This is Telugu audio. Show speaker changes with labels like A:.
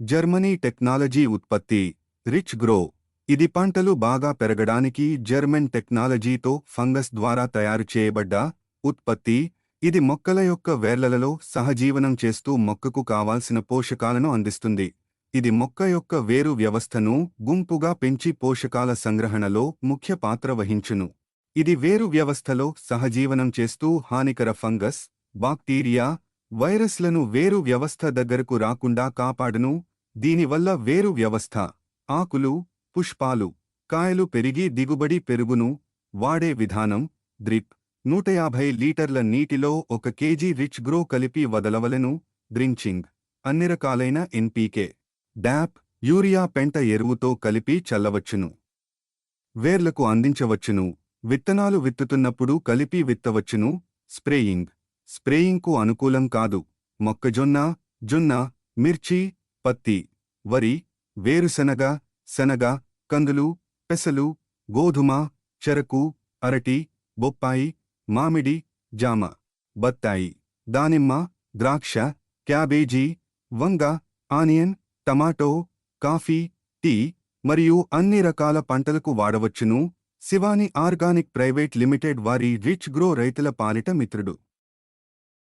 A: జర్మనీ టెక్నాలజీ ఉత్పత్తి రిచ్ గ్రో. ఇది పంటలు బాగా పెరగడానికి జర్మన్ టెక్నాలజీతో ఫంగస్ ద్వారా తయారు చేయబడ్డ ఉత్పత్తి. ఇది మొక్కల యొక్క వేర్లలలో సహజీవనం చేస్తూ మొక్కకు కావాల్సిన పోషకాలను అందిస్తుంది. ఇది మొక్క యొక్క వేరు వ్యవస్థను గుంపుగా పెంచి పోషకాల సంగ్రహణలో ముఖ్య పాత్ర వహించును. ఇది వేరు వ్యవస్థలో సహజీవనం చేస్తూ హానికర ఫంగస్ బాక్టీరియా వైరస్లను వేరు వ్యవస్థ దగ్గరకు రాకుండా కాపాడును. దీనివల్ల వేరు వ్యవస్థ. ఆకులు పుష్పాలు కాయలు పెరిగి దిగుబడి పెరుగును. వాడే విధానం డ్రిప్. నూట యాభై లీటర్ల నీటిలో ఒక కేజీ రిచ్ గ్రో కలిపి వదలవలెను. డ్రించింగ్. అన్ని రకాలైన ఎన్పీకే డాప్ యూరియా పెంట ఎరువుతో కలిపి చల్లవచ్చును. వేర్లకు అందించవచ్చును. విత్తనాలు విత్తుతున్నప్పుడు కలిపి విత్తవచ్చును. స్ప్రేయింగ్. స్ప్రేయింగ్కు అనుకూలం కాదు. మొక్కజొన్న జొన్న మిర్చి పత్తి వరి వేరుశనగ శనగ కందులు పెసలు గోధుమ చెరకు అరటి బొప్పాయి మామిడి జామ బత్తాయి దానిమ్మ ద్రాక్ష క్యాబేజీ వంగ ఆనియన్ టమాటో కాఫీ టీ మరియు అన్ని రకాల పంటలకు వాడవచ్చును. శివాని ఆర్గానిక్ ప్రైవేట్ లిమిటెడ్ వారి రిచ్ గ్రో రైతుల పాలిట మిత్రుడు.